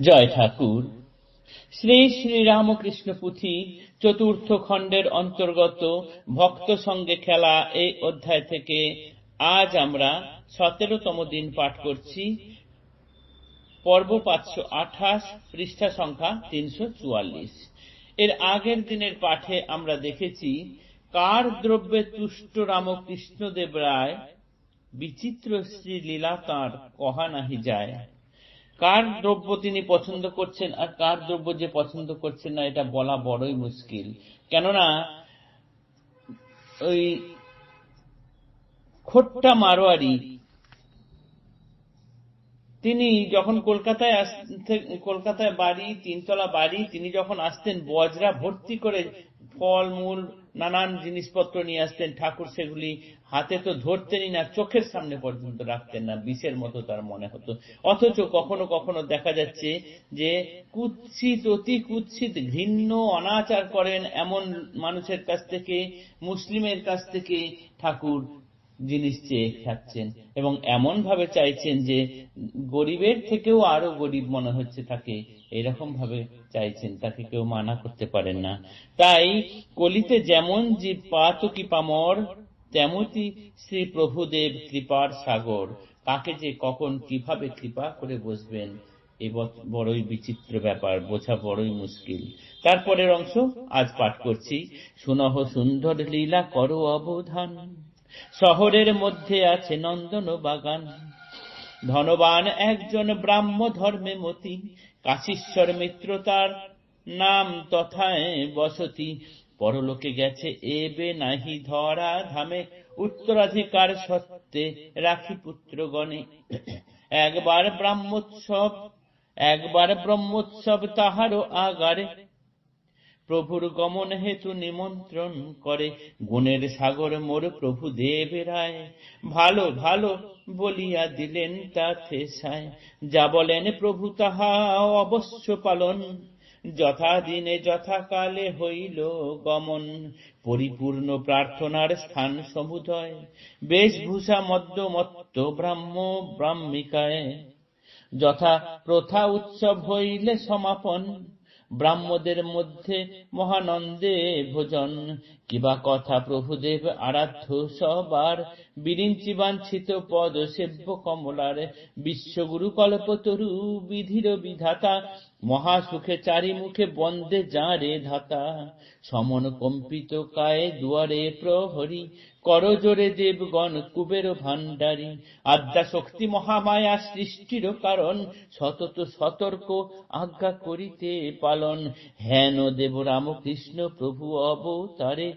জয় ঠাকুর। শ্রী শ্রী রামকৃষ্ণ পুঁথি চতুর্থ খণ্ডের অন্তর্গত ভক্ত সঙ্গে খেলা এই অধ্যায় থেকে আজ আমরা সতেরোতম দিন পাঠ করছি। পর্ব পাঁচশো আঠাশ, পৃষ্ঠা সংখ্যা তিনশো চুয়াল্লিশ। এর আগের দিনের পাঠে আমরা দেখেছি, কার দ্রব্যে তুষ্ট রামকৃষ্ণদেব রায়? বিচিত্র শ্রী লীলা তাঁর কহা নাহি যায়। কার দ্রব্য তিনি পছন্দ করছেন আর কার দ্রব্য যে পছন্দ করছেন না, এটা বলা বড়ই মুশকিল। কেননা, ওই খোট্টা মারোয়ারি, তিনি যখন কলকাতায় কলকাতায় বাড়ি, তিনতলা বাড়ি, তিনি যখন আসতেন, বজরা ভর্তি করে ফল, মূল নানান জিনিসপত্র নিয়ে আসতেন, ঠাকুর সেগুলি হাতে তো ধরতেনই না, চোখের সামনে পর্যন্ত রাখতেন না, বিষের মতো তার মনে হতো। অথচ কখনো কখনো দেখা যাচ্ছে যে কুৎসিত, অতি কুৎসিত, ঘৃণ্য অনাচার করেন এমন মানুষের কাছ থেকে, মুসলিমের কাছ থেকে ঠাকুর জিনিস চেয়ে খাচ্ছেন এবং এমন ভাবে চাইছেন যে গরিবের থেকেও আরও গরিব মনে হচ্ছে তাকে এরকম ভাবে চাইছেন, তাকে কেউ মানা করতে পারেন না। তাই কলিতে যেমন জীব পাতকি পামর, তেমতি শ্রী প্রভুদেব কৃপার সাগর। কাকে যে কখন কীভাবে কৃপা করে বসবেন, এ বড়ই বিচিত্র ব্যাপার, বোঝা বড়ই মুশকিল। তারপরের অংশ আজ পাঠ করছি। সুনহ সুন্দর লীলা করো অবধান। শহরের মধ্যে আছে নন্দন বাগান ধনবান একজন ব্রাহ্ম ধর্মে মতি, কাশীশ্বর মিত্র তার নাম তথায় বসতি। পরলোকে গেছে এবে নাহি ধরা ধামে, উত্তরাধিকার সত্ত্বে রাখি পুত্রগণে। একবার ব্রাহ্মোৎসব, একবার ব্রহ্মোৎসব তাহারও আগারে প্রভুর গমন হেতু নিমন্ত্রণ করে। গুণের সাগর মোর প্রভু দেব রায়। ভালো ভালো বলিয়া দিলেন তাতে সায়। যা বলেন প্রভু তাহা অবশ্য পালন। যথা দিনে যথাকালে হইল গমন। পরিপূর্ণ প্রার্থনার স্থান সমুদয়। বেশভূষা মদ্যমত্ত ব্রাহ্ম ব্রাহ্মিকায়। যথা প্রথা উৎসব হইলে সমাপন। ব্রাহ্মদের মধ্যে মহানন্দে ভোজন। কিবা কথা প্রভুদেব আরাধ্য সবার। বিরিঞ্চি বাঞ্ছিত পদ সেব্য কমলার। বিশ্বগুরু কল্পতরু বিধির বিধাতা। মহাসুখে চারিমুখে বন্দে যাঁরে ধাতা। সমন কম্পিত কায়ে দুয়ারে প্রহরী। করজোরে দেবগণ কুবের ভান্ডারী আদ্যা শক্তি মহামায়া সৃষ্টির কারণ, সতত সতর্ক আজ্ঞা করিতে পালন। হেন দেব রামকৃষ্ণ প্রভু অবতারে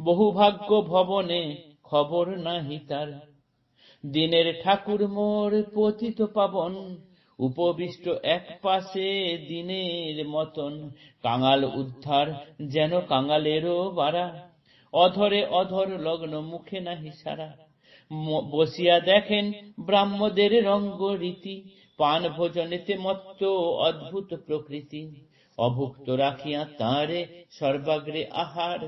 বহু ভাগ্য ভবনে খবর নাহি তার। দিনের ঠাকুর মোর পতিত পাবন, উপবিষ্ট এক পাশে দিনের মতন। কাঙাল উদ্ধার যেন কাঙালেরও বাড়া অধরে অধর লগ্ন মুখে নাহি সারা। বসিয়া দেখেন ব্রাহ্মদের রঙ্গ রীতি পান ভোজনেতে মত্ত অদ্ভুত প্রকৃতি। অভুক্ত রাখিয়া তাঁরে সর্বাগ্রে আহার,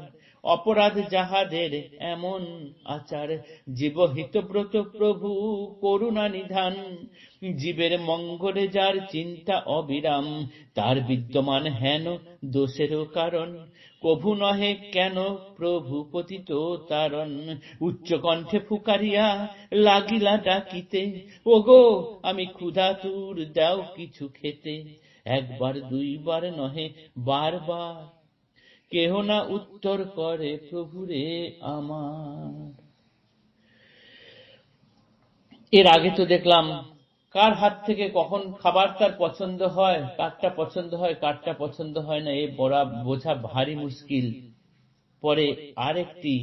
অপরাধ যাহাদের এমন আচার, জীবহিত ব্রত প্রভু করুণা নিধান। জীবের মঙ্গলে যার চিন্তা অবিরাম, তার বিদ্যমান হেন দোষেরও কারণ। কভু নহে কেন প্রভু পতিত তারণ? উচ্চ কণ্ঠে ফুকারিয়া লাগিলা ডাকিতে, ওগো, আমি ক্ষুধা তুর দাও কিছু খেতে। একবার, দুইবার নহে, বারবার। কেহ না উত্তর করে, প্রভুরে আমার। এর আগে তো দেখলাম, কার হাত থেকে কখন খাবার তার পছন্দ হয়, কারটা পছন্দ হয়, কারটা পছন্দ হয় না, এ বড়া বোঝা ভারী মুশকিল। পরে আরেকটি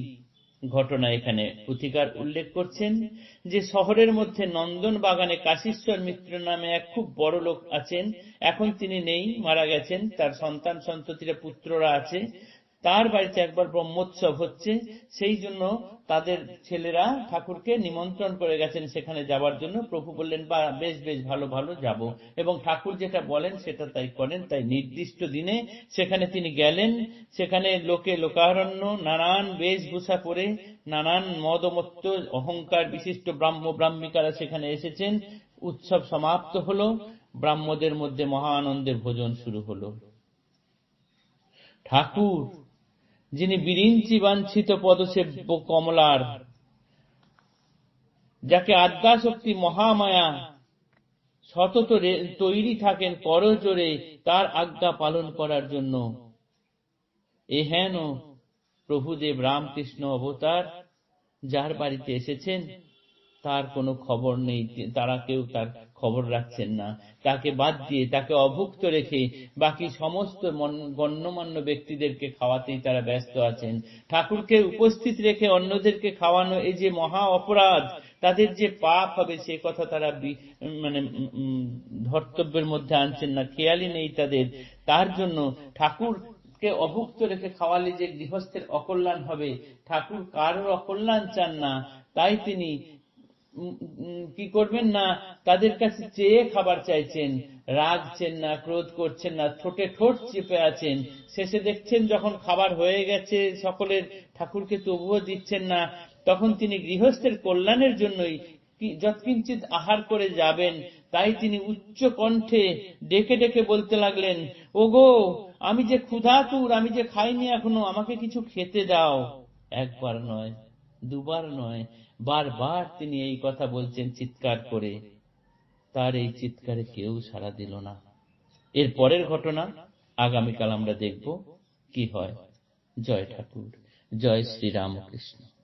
ঘটনা এখানে পুথিকার উল্লেখ করছেন যে শহরের মধ্যে নন্দন বাগানে কাশীশ্বর মিত্র নামে এক খুব বড় লোক আছেন। এখন তিনি নেই, মারা গেছেন। তার সন্তান সন্ততিরা পুত্ররা আছে। তার বাড়িতে একবার ব্রহ্মোৎসব হচ্ছে, সেই জন্য তাদের ছেলেরা ঠাকুরকে নিমন্ত্রণ করে গেছেন সেখানে যাবার জন্য। প্রভু বললেন, বা, বেশ বেশ, ভালো ভালো, যাব। এবং ঠাকুর যেটা বলেন সেটা তাই করেন। তাই নির্দিষ্ট দিনে সেখানে তিনি গেলেন। সেখানে লোকে লোকারণ্য, নানান বেশভূষা পরে নানান মদমত্ত, অহংকার বিশিষ্ট ব্রাহ্ম, ব্রাহ্মিকারা সেখানে এসেছেন। উৎসব সমাপ্ত হলো। ব্রাহ্মদের মধ্যে মহা আনন্দের ভোজন শুরু হলো। ঠাকুর যিনি বিরিঞ্চি বাঞ্ছিত পদসেব্য কমলার, যাকে আদ্যাশক্তি মহামায়া সতত তৈরি থাকেন করজোরে তার আজ্ঞা পালন করার জন্য। এ হেন প্রভুদেব রামকৃষ্ণ অবতার, যার বাড়িতে এসেছেন। তার কোনো খবর নেই, তারা কেউ তার খবর রাখছেন না। তাকে বাদ দিয়ে, তাকে অভুক্ত রেখে বাকি সমস্ত গণ্যমান্য ব্যক্তিদেরকে খাওয়াতেই তারা ব্যস্ত আছেন। ঠাকুরকে উপস্থিত রেখে অন্যদেরকে খাওয়ানো এই যে মহা অপরাধ, তাদের যে পাপ হবে সে কথা তারা মানে ধর্তব্যের মধ্যে আনছেন না, খেয়ালই নেই তাদের। তার জন্য ঠাকুর কে অভুক্ত রেখে খাওয়ালে যে গৃহস্থের অকল্যাণ হবে, ঠাকুর কারোর অকল্যাণ চান না। তাই তিনি কি করবেন না? তাদের কাছে চেয়ে খাবার চাইছেন। রাগছেন না, ক্রোধ করছেন না, ঠোঁটে ঠোঁট চেপে আছেন। শেষে দেখছেন যখন খাবার হয়ে গেছে, সকলের ঠাকুরকে তবুও দিচ্ছেন না, তখন তিনি গৃহস্থের কল্যাণের জন্যই যৎকিঞ্চিত আহার করে যাবেন। তাই তিনি উচ্চ কণ্ঠে ডেকে ডেকে বলতে লাগলেন, ওগো, আমি যে ক্ষুধাতুর, আমি যে খাইনি এখনও, আমাকে কিছু খেতে দাও। একবার নয় দুবার নয়, বারবার তিনি এই কথা বলছেন চিৎকার করে। তার এই চিৎকারে কেউ সাড়া দিল না। এর পরের ঘটনা, আগামীকাল আমরা দেখব কি হয়। জয় ঠাকুর, জয় শ্রী রামকৃষ্ণ।